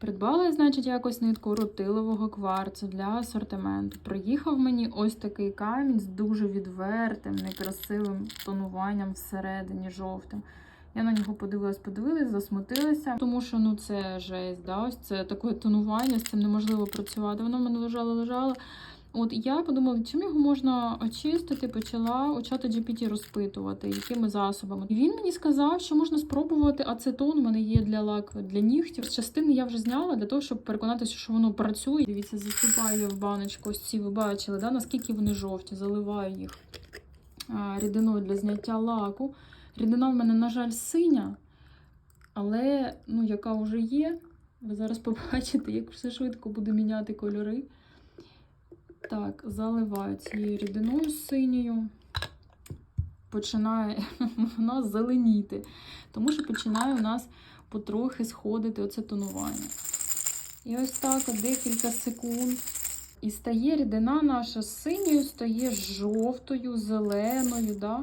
Придбала значить, якось нитку рутилового кварцу для асортименту. Приїхав мені ось такий камінь з дуже відвертим, некрасивим тонуванням всередині жовтим. Я на нього подивилась, подивилась, засмутилася, тому що ну це жесть, да? ось це таке тонування, з цим неможливо працювати. Воно в мене лежало, лежало. От я подумала, чим його можна очистити, почала у чата GPT розпитувати, якими засобами. І він мені сказав, що можна спробувати ацетон. У мене є для лак для нігтів. З частини я вже зняла для того, щоб переконатися, що воно працює. Дивіться, засипаю в баночку. Ось ці ви бачили, да, наскільки вони жовті, заливаю їх рідиною для зняття лаку. Рідина в мене, на жаль, синя, але ну, яка вже є. Ви зараз побачите, як все швидко буде міняти кольори. Так, заливаю цією рідиною синьою. Починає вона зеленіти, тому що починає у нас потрохи сходити оце тонування. І ось так декілька секунд. І стає рідина наша синьою, стає жовтою, зеленою. Да?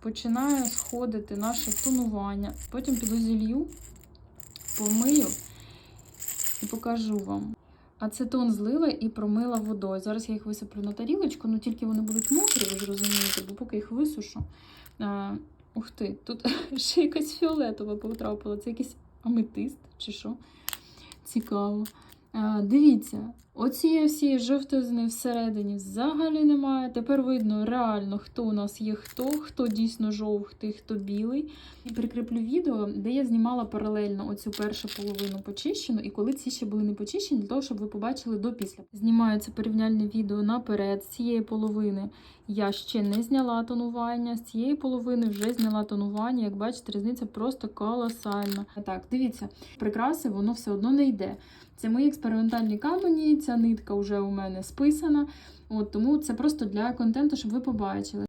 Починає сходити наше тонування. Потім піду зілью, помию і покажу вам. Ацетон злила і промила водою. Зараз я їх висиплю на тарілочку, але тільки вони будуть мокрі, ви зрозумієте, бо поки їх висушу. А, ух ти, тут ще якась фіолетова потрапила. Це якийсь аметист чи що. Цікаво. Дивіться, оцієї всієї жовтизни всередині взагалі немає. Тепер видно реально, хто у нас є хто, хто дійсно жовтий, хто білий. І прикріплю відео, де я знімала паралельно оцю першу половину почищену, і коли ці ще були не почищені, для того, щоб ви побачили до після. Знімаю це порівняльне відео наперед з цієї половини. Я ще не зняла тонування, з цієї половини вже зняла тонування. Як бачите, різниця просто колосальна. Так, дивіться, прикраси воно все одно не йде. Це мої експериментальні камені, ця нитка вже у мене списана. От тому це просто для контенту, щоб ви побачили.